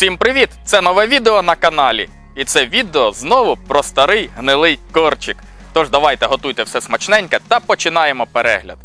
Всім привіт! Це нове відео на каналі. І це відео знову про старий гнилий корчик. Тож давайте готуйте все смачненьке та починаємо перегляд.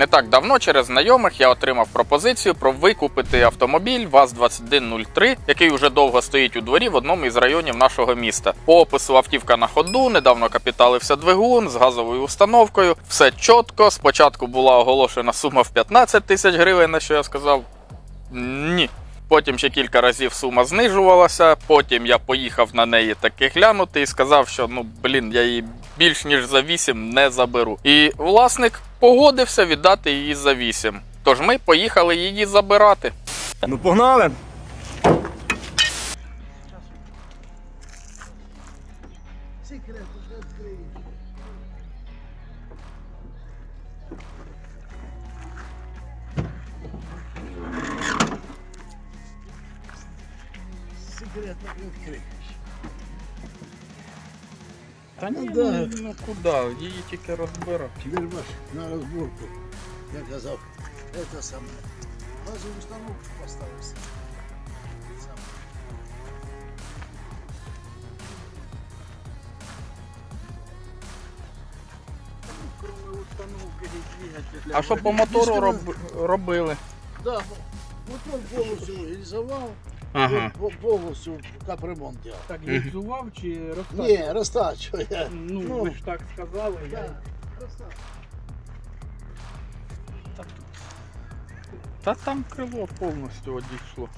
Не так давно через знайомих я отримав пропозицію про викупити автомобіль ВАЗ-2103, який уже довго стоїть у дворі в одному із районів нашого міста. По опису автівка на ходу, недавно капіталився двигун з газовою установкою. Все чітко. Спочатку була оголошена сума в 15 тисяч гривень, на що я сказав ні. Потім ще кілька разів сума знижувалася. Потім я поїхав на неї таки глянути і сказав, що ну блін, я її більш ніж за 8 не заберу. І власник погодився віддати її за 8. Тож ми поїхали її забирати. Ну погнали! Секретно відкрив. Та ні, ну, ну куди? Її тільки розбирати. Теперь бач, на розборку. Я казав, це саме. Газову установку поставився. Саме. Ну, кроме установки і двигателя. А що по мотору роб... робили? Да, мотор повністю реалізував, Ага. по- повністю капремонт делав. Так гіпсував чи розтачував? Ні, розтачу я. Ну, ну, ви ж так сказали. Я... Та там крило повністю одійшло.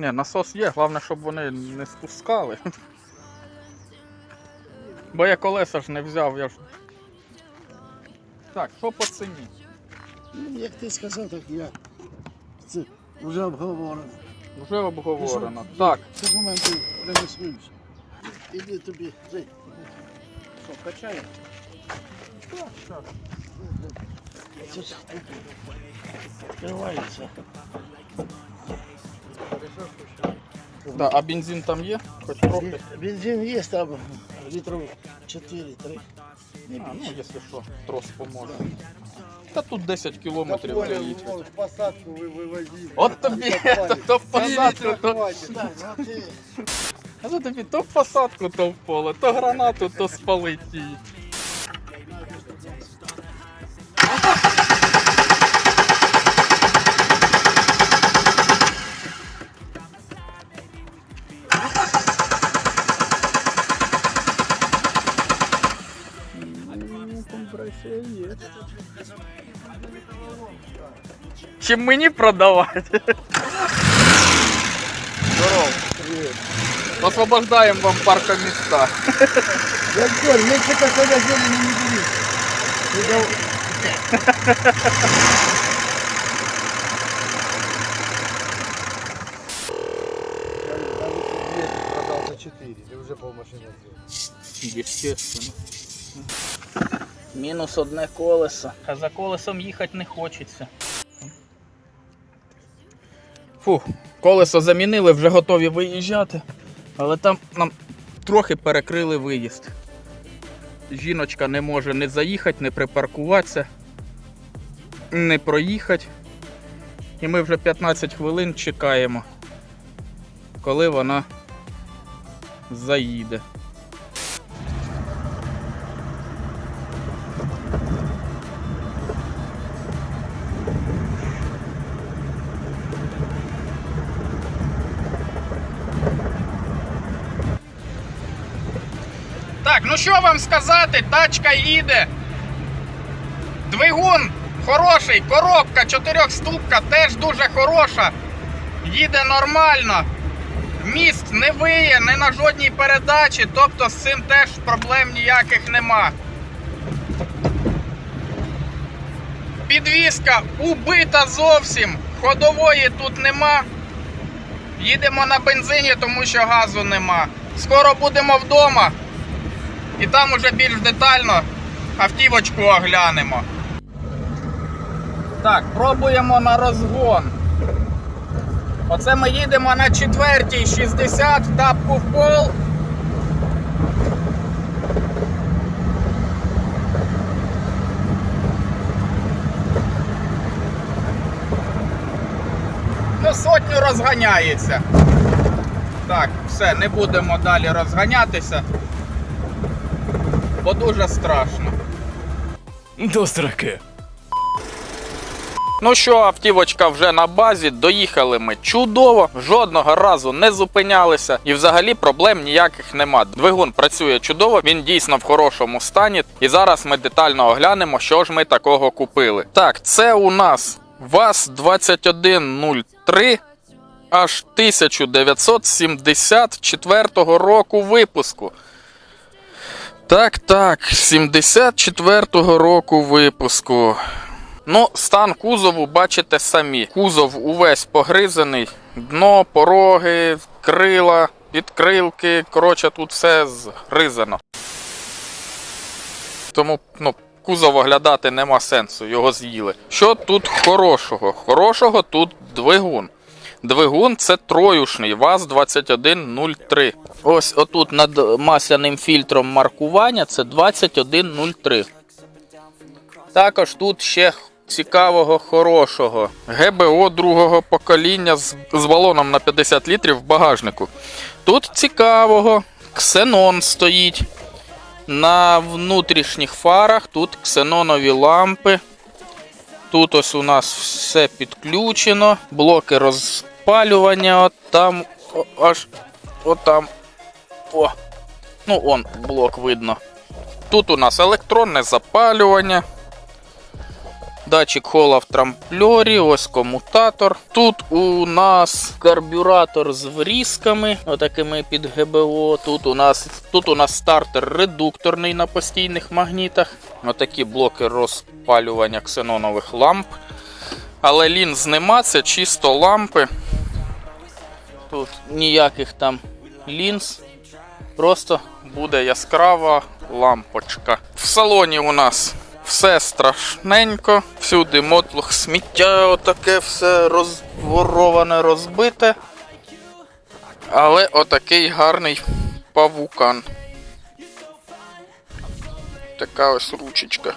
Ні, насос є, головне, щоб вони не спускали. Бо я колеса ж не взяв, я ж. Так, що по ціні? Ну, як ти сказав, так я. Це вже обговорено. Вже обговорено. Так, Документи принесуть. Іди тобі. Жень. Що, качає? Це ж відкривається. Да, а бензин там є? Хоч трохи. Бензин є там літрів 4-3. А, ну, якщо що, трос поможе. Та тут 10 кілометрів проїхати. в посадку вы вывозили. От тобі, то, в посадку, то, ну а то тобі то в посадку, то в поле, то гранату, то спалить її. Чим мені продавати? Здорово. Освобождаємо вам паркоміста. як говорю, Мексика коли зелені не буде. Ти дав продал за 4, ты уже полмашины сделал. Естественно. Мінус одне колесо. А за колесом їхати не хочеться. Фух, колесо замінили, вже готові виїжджати. Але там нам трохи перекрили виїзд. Жіночка не може не заїхати, не припаркуватися, не проїхати. І ми вже 15 хвилин чекаємо, коли вона заїде. Що вам сказати, тачка їде. Двигун хороший, коробка чотирьохступка теж дуже хороша. Їде нормально. Міст не виє, не на жодній передачі, тобто з цим теж проблем ніяких нема. Підвізка убита зовсім, ходової тут нема. Їдемо на бензині, тому що газу нема. Скоро будемо вдома. І там уже більш детально автівочку оглянемо. Так, пробуємо на розгон. Оце ми їдемо на четвертій 60 тапку в пол. Ну, сотню розганяється. Так, все, не будемо далі розганятися, бо дуже страшно. До сраки. Ну що, автівочка вже на базі, доїхали ми чудово, жодного разу не зупинялися, і взагалі проблем ніяких нема. Двигун працює чудово, він дійсно в хорошому стані. І зараз ми детально оглянемо, що ж ми такого купили. Так, це у нас ВАЗ-2103 аж 1974 року випуску. Так, так, 74-го року випуску. Ну, стан кузову бачите самі. Кузов увесь погризаний, дно, пороги, крила, підкрилки. Коротше, тут все згризано. Тому ну, кузов оглядати нема сенсу, його з'їли. Що тут хорошого? Хорошого тут двигун. Двигун це троюшний ВАЗ-2103. Ось отут над масляним фільтром маркування це 2103. Також тут ще цікавого, хорошого. ГБО другого покоління з, з балоном на 50 літрів в багажнику. Тут цікавого. Ксенон стоїть. На внутрішніх фарах тут ксенонові лампи. Тут ось у нас все підключено. Блоки розпалювання. От там аж отам. О. Ну, он блок видно. Тут у нас електронне запалювання. Датчик хола в трампльорі, ось комутатор. Тут у нас карбюратор з врізками, отакими під ГБО. Тут у нас тут у нас стартер редукторний на постійних магнітах. Отакі блоки розпалювання ксенонових ламп. Але лінз нема, це чисто лампи. Тут ніяких там лінз. Просто буде яскрава лампочка. В салоні у нас все страшненько, всюди мотлух сміття, отаке все розвороване, розбите. Але отакий гарний павукан. Така ось ручечка.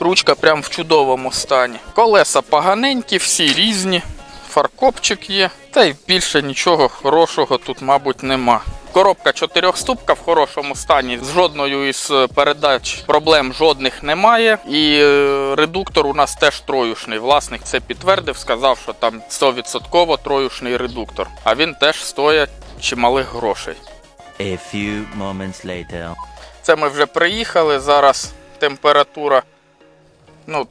Ручка прям в чудовому стані. Колеса поганенькі, всі різні. Фаркопчик є. Та й більше нічого хорошого тут, мабуть, нема. Коробка чотирьохступка в хорошому стані. З жодною із е, передач проблем жодних немає. І е, редуктор у нас теж троюшний. Власник це підтвердив, сказав, що там 100% троюшний редуктор. А він теж стоїть чималих грошей. A few moments later. Це ми вже приїхали. Зараз температура ну,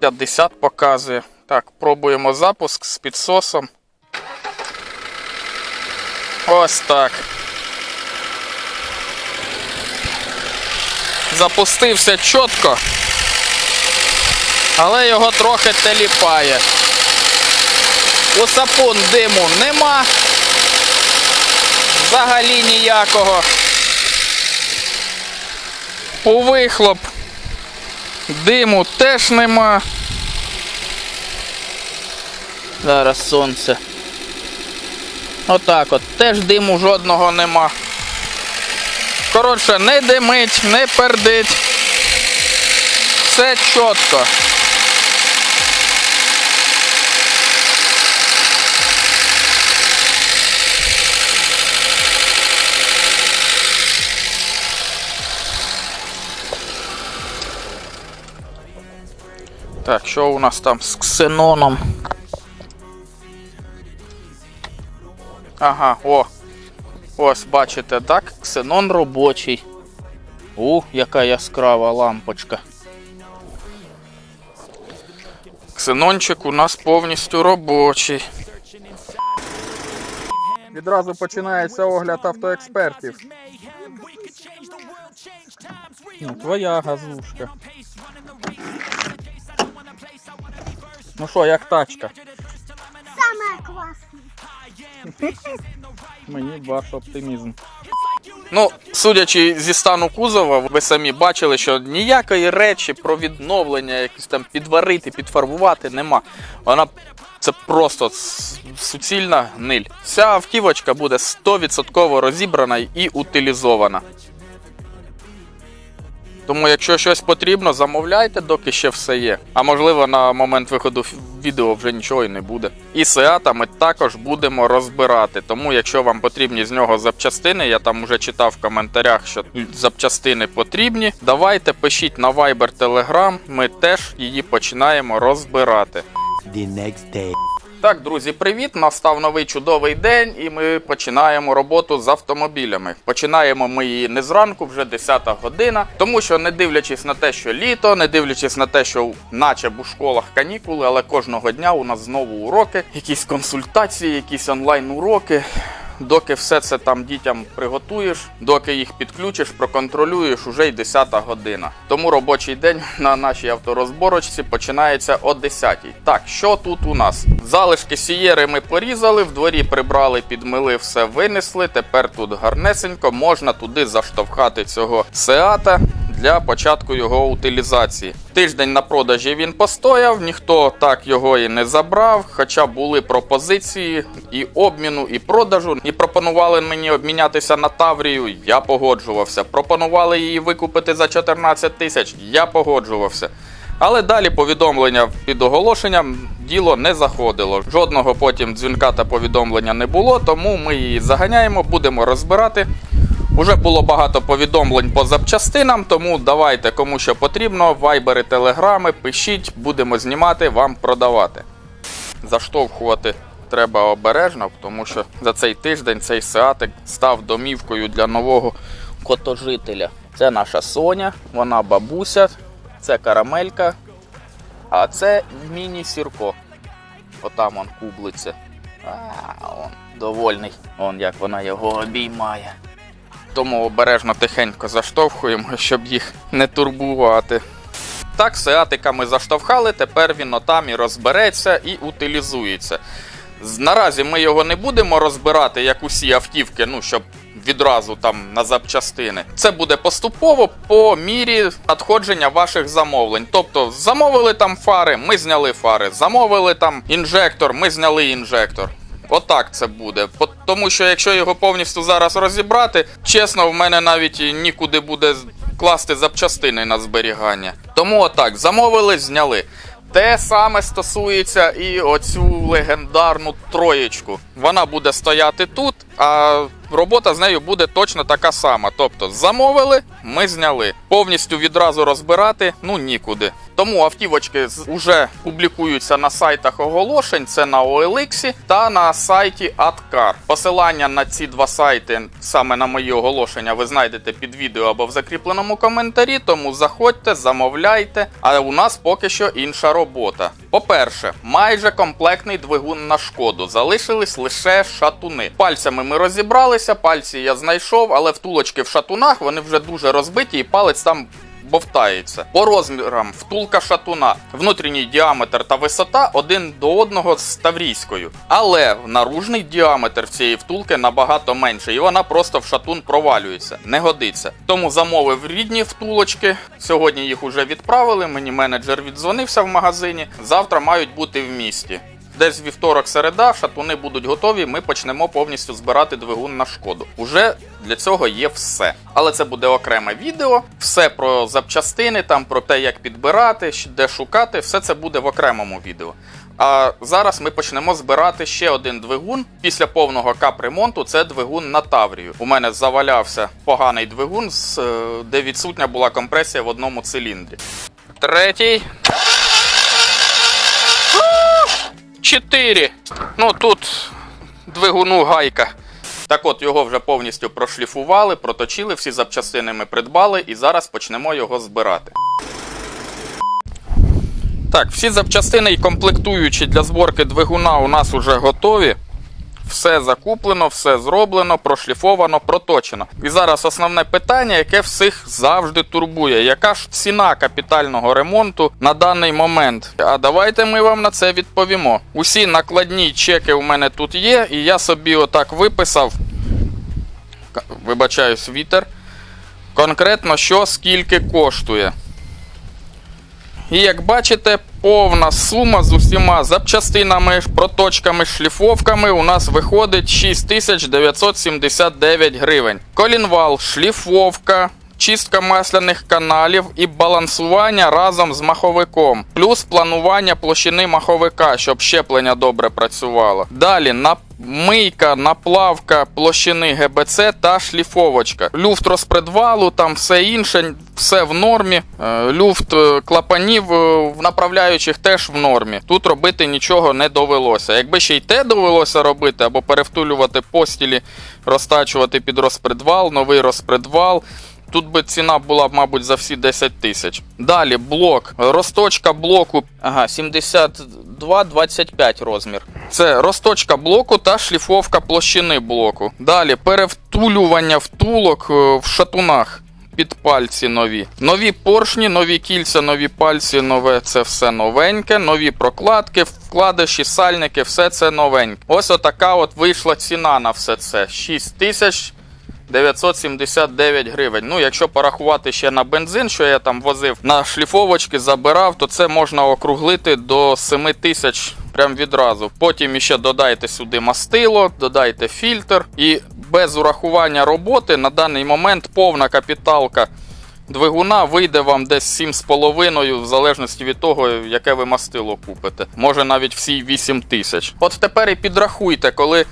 50 показує. Так, пробуємо запуск з підсосом. Ось так. Запустився чітко, але його трохи теліпає. У сапун диму нема. Взагалі ніякого. У вихлоп диму теж нема. Зараз сонце. Отак от. Теж диму жодного нема. Коротше, не димить, не пердить. Все чітко. Так, що у нас там з ксеноном? Ага, о. Ось, бачите, так? Ксенон робочий. У, яка яскрава лампочка. Ксенончик у нас повністю робочий. Відразу починається огляд автоекспертів. Ну, твоя газушка. Ну що, як тачка? Самое классное. Мені ваш оптимізм. Ну, судячи зі стану кузова, ви самі бачили, що ніякої речі про відновлення, якось там підварити, підфарбувати нема. Вона це просто суцільна гниль. Ця автівочка буде 100% розібрана і утилізована. Тому, якщо щось потрібно, замовляйте, доки ще все є. А можливо, на момент виходу відео вже нічого і не буде. І Сеата ми також будемо розбирати. Тому, якщо вам потрібні з нього запчастини, я там вже читав в коментарях, що запчастини потрібні. Давайте пишіть на Viber Telegram, ми теж її починаємо розбирати. The next day. Так, друзі, привіт! Настав новий чудовий день, і ми починаємо роботу з автомобілями. Починаємо ми її не зранку, вже 10 година. Тому що, не дивлячись на те, що літо, не дивлячись на те, що наче б у школах канікули, але кожного дня у нас знову уроки, якісь консультації, якісь онлайн уроки. Доки все це там дітям приготуєш, доки їх підключиш, проконтролюєш, уже й 10 година. Тому робочий день на нашій авторозборочці починається о 10 Так, що тут у нас? Залишки сієри ми порізали, в дворі прибрали, підмили, все винесли. Тепер тут гарнесенько можна туди заштовхати цього сеата для початку його утилізації. Тиждень на продажі він постояв, ніхто так його і не забрав. Хоча були пропозиції і обміну, і продажу. І пропонували мені обмінятися на Таврію. Я погоджувався. Пропонували її викупити за 14 тисяч. Я погоджувався. Але далі повідомлення під оголошенням діло не заходило. Жодного потім дзвінка та повідомлення не було, тому ми її заганяємо, будемо розбирати. Уже було багато повідомлень по запчастинам, тому давайте кому що потрібно, вайбери, телеграми, пишіть, будемо знімати, вам продавати. Заштовхувати треба обережно, тому що за цей тиждень цей сеатик став домівкою для нового котожителя. Це наша Соня, вона бабуся, це карамелька, а це міні-сірко. Отам он кублиться. А, он довольний. Он як вона його обіймає. Тому обережно тихенько заштовхуємо, щоб їх не турбувати. Так, сеатика ми заштовхали, тепер він отам і розбереться і утилізується. Наразі ми його не будемо розбирати, як усі автівки, ну щоб відразу там на запчастини. Це буде поступово по мірі надходження ваших замовлень. Тобто, замовили там фари, ми зняли фари, замовили там інжектор, ми зняли інжектор. Отак це буде. Тому що якщо його повністю зараз розібрати, чесно, в мене навіть нікуди буде класти запчастини на зберігання. Тому отак, замовили, зняли. Те саме стосується і оцю легендарну троєчку. Вона буде стояти тут, а робота з нею буде точно така сама. Тобто замовили, ми зняли. Повністю відразу розбирати ну нікуди. Тому автівочки уже публікуються на сайтах оголошень. Це на OLX та на сайті AdCar. Посилання на ці два сайти, саме на мої оголошення, ви знайдете під відео або в закріпленому коментарі. Тому заходьте, замовляйте. А у нас поки що інша робота. По-перше, майже комплектний двигун на шкоду. Залишились лише шатуни. Пальцями ми розібралися, пальці я знайшов, але втулочки в шатунах вони вже дуже розбиті, і палець там бовтається. По розмірам втулка шатуна, внутрішній діаметр та висота один до одного з таврійською. Але наружний діаметр цієї втулки набагато менший, і вона просто в шатун провалюється. Не годиться. Тому замовив рідні втулочки. Сьогодні їх уже відправили. Мені менеджер віддзвонився в магазині. Завтра мають бути в місті. Десь вівторок середа шатуни будуть готові. Ми почнемо повністю збирати двигун на шкоду. Уже для цього є все. Але це буде окреме відео. Все про запчастини, там про те, як підбирати, де шукати, все це буде в окремому відео. А зараз ми почнемо збирати ще один двигун. Після повного капремонту це двигун на Таврію. У мене завалявся поганий двигун, е, де відсутня була компресія в одному циліндрі. Третій. 4. Ну тут двигуну гайка. Так от його вже повністю прошліфували, проточили, всі запчастини ми придбали і зараз почнемо його збирати. Так, всі запчастини і комплектуючі для зборки двигуна у нас вже готові. Все закуплено, все зроблено, прошліфовано, проточено. І зараз основне питання, яке всіх завжди турбує: яка ж ціна капітального ремонту на даний момент? А давайте ми вам на це відповімо. Усі накладні чеки у мене тут є, і я собі отак виписав. Вибачаюсь, вітер. Конкретно, що скільки коштує. І як бачите, повна сума з усіма запчастинами, проточками, шліфовками у нас виходить 6979 гривень. Колінвал, шліфовка, чистка масляних каналів і балансування разом з маховиком, плюс планування площини маховика, щоб щеплення добре працювало. Далі Мийка, наплавка площини ГБЦ та шліфовочка. Люфт розпредвалу, там все інше, все в нормі. Е, Люфт е, клапанів е, в направляючих теж в нормі. Тут робити нічого не довелося. Якби ще й те довелося робити, або перевтулювати постілі, розтачувати під розпредвал, новий розпредвал. Тут би ціна була мабуть, за всі 10 тисяч. Далі блок. Розточка блоку. Ага, 72-25 розмір. Це розточка блоку та шліфовка площини блоку. Далі перевтулювання втулок в шатунах. Під пальці нові. Нові поршні, нові кільця, нові пальці, нове це все новеньке, нові прокладки, вкладиші, сальники, все це новеньке. Ось отака от вийшла ціна на все це. 6 тисяч 979 гривень. Ну, якщо порахувати ще на бензин, що я там возив на шліфовочки, забирав, то це можна округлити до 7 тисяч прям відразу. Потім іще додайте сюди мастило, додайте фільтр. І без урахування роботи на даний момент повна капіталка. Двигуна вийде вам десь 7,5, в залежності від того, яке ви мастило купите. Може навіть всі 8 тисяч. От тепер і підрахуйте, коли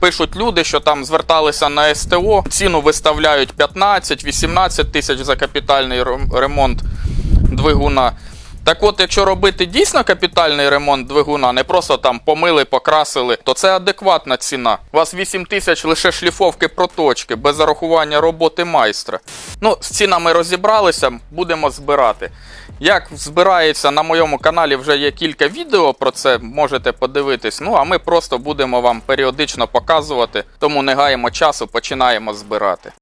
пишуть люди, що там зверталися на СТО, ціну виставляють 15-18 тисяч за капітальний ремонт двигуна. Так от, якщо робити дійсно капітальний ремонт двигуна, не просто там помили, покрасили, то це адекватна ціна. У вас 8 тисяч лише шліфовки проточки, без зарахування роботи майстра. Ну, з цінами розібралися, будемо збирати. Як збирається на моєму каналі вже є кілька відео про це, можете подивитись. Ну а ми просто будемо вам періодично показувати, тому не гаємо часу, починаємо збирати.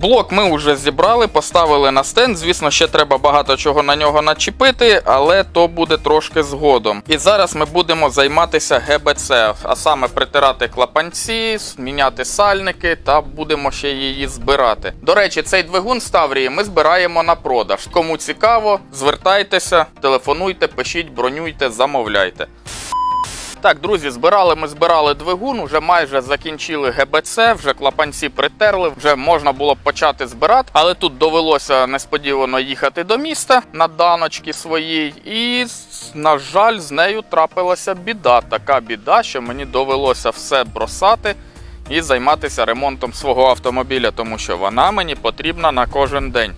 Блок ми вже зібрали, поставили на стенд. Звісно, ще треба багато чого на нього начепити, але то буде трошки згодом. І зараз ми будемо займатися ГБЦ, а саме притирати клапанці, міняти сальники та будемо ще її збирати. До речі, цей двигун з ми збираємо на продаж. Кому цікаво, звертайтеся, телефонуйте, пишіть, бронюйте, замовляйте. Так, друзі, збирали ми збирали двигун, вже майже закінчили ГБЦ, вже клапанці притерли, вже можна було почати збирати, але тут довелося несподівано їхати до міста на даночки своїй, і, на жаль, з нею трапилася біда. Така біда, що мені довелося все бросати і займатися ремонтом свого автомобіля, тому що вона мені потрібна на кожен день.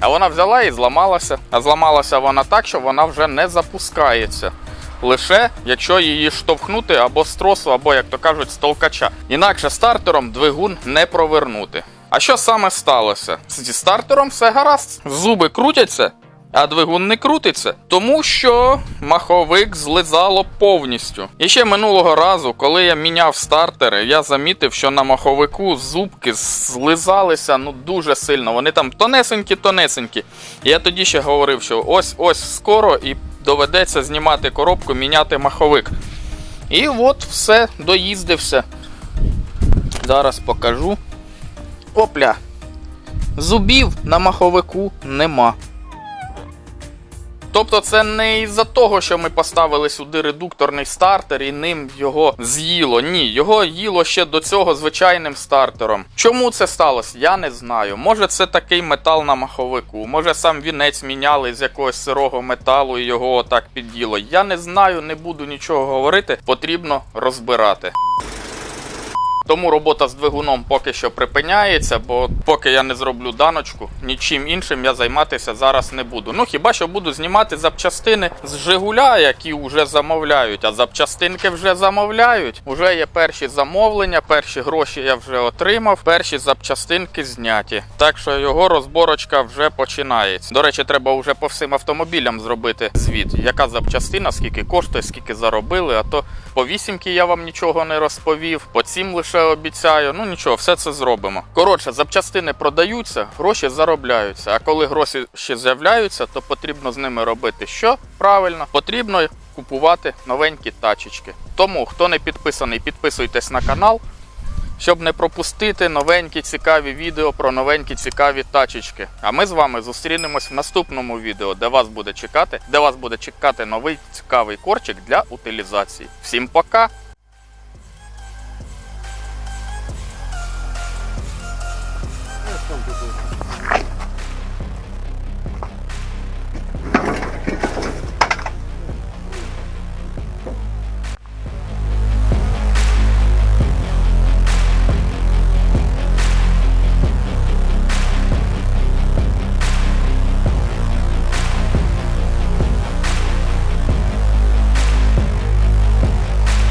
А вона взяла і зламалася. А зламалася вона так, що вона вже не запускається лише якщо її штовхнути або з тросу, або, як то кажуть, з толкача. Інакше стартером двигун не провернути. А що саме сталося? Зі стартером все гаразд. Зуби крутяться, а двигун не крутиться, тому що маховик злизало повністю. І ще минулого разу, коли я міняв стартери, я замітив, що на маховику зубки злизалися ну дуже сильно. Вони там тонесенькі-тонесенькі. І я тоді ще говорив, що ось ось скоро і доведеться знімати коробку, міняти маховик. І от все, доїздився. Зараз покажу. Опля. Зубів на маховику нема. Тобто це не із-за того, що ми поставили сюди редукторний стартер і ним його з'їло. Ні, його їло ще до цього звичайним стартером. Чому це сталося? Я не знаю. Може це такий метал на маховику, може сам вінець міняли з якогось сирого металу і його отак під'їло. Я не знаю, не буду нічого говорити. Потрібно розбирати. Тому робота з двигуном поки що припиняється, бо поки я не зроблю даночку, нічим іншим я займатися зараз не буду. Ну хіба що буду знімати запчастини з Жигуля, які вже замовляють, а запчастинки вже замовляють. Уже є перші замовлення, перші гроші я вже отримав, перші запчастинки зняті. Так що його розборочка вже починається. До речі, треба вже по всім автомобілям зробити звіт, яка запчастина, скільки коштує, скільки заробили, а то по вісімки я вам нічого не розповів, по цим лише обіцяю. Ну нічого, все це зробимо. Коротше, запчастини продаються, гроші заробляються. А коли гроші ще з'являються, то потрібно з ними робити що? Правильно, потрібно купувати новенькі тачечки. Тому, хто не підписаний, підписуйтесь на канал. Щоб не пропустити новенькі цікаві відео про новенькі цікаві тачечки. А ми з вами зустрінемось в наступному відео, де вас буде чекати, де вас буде чекати новий цікавий корчик для утилізації. Всім пока! Ось там тут.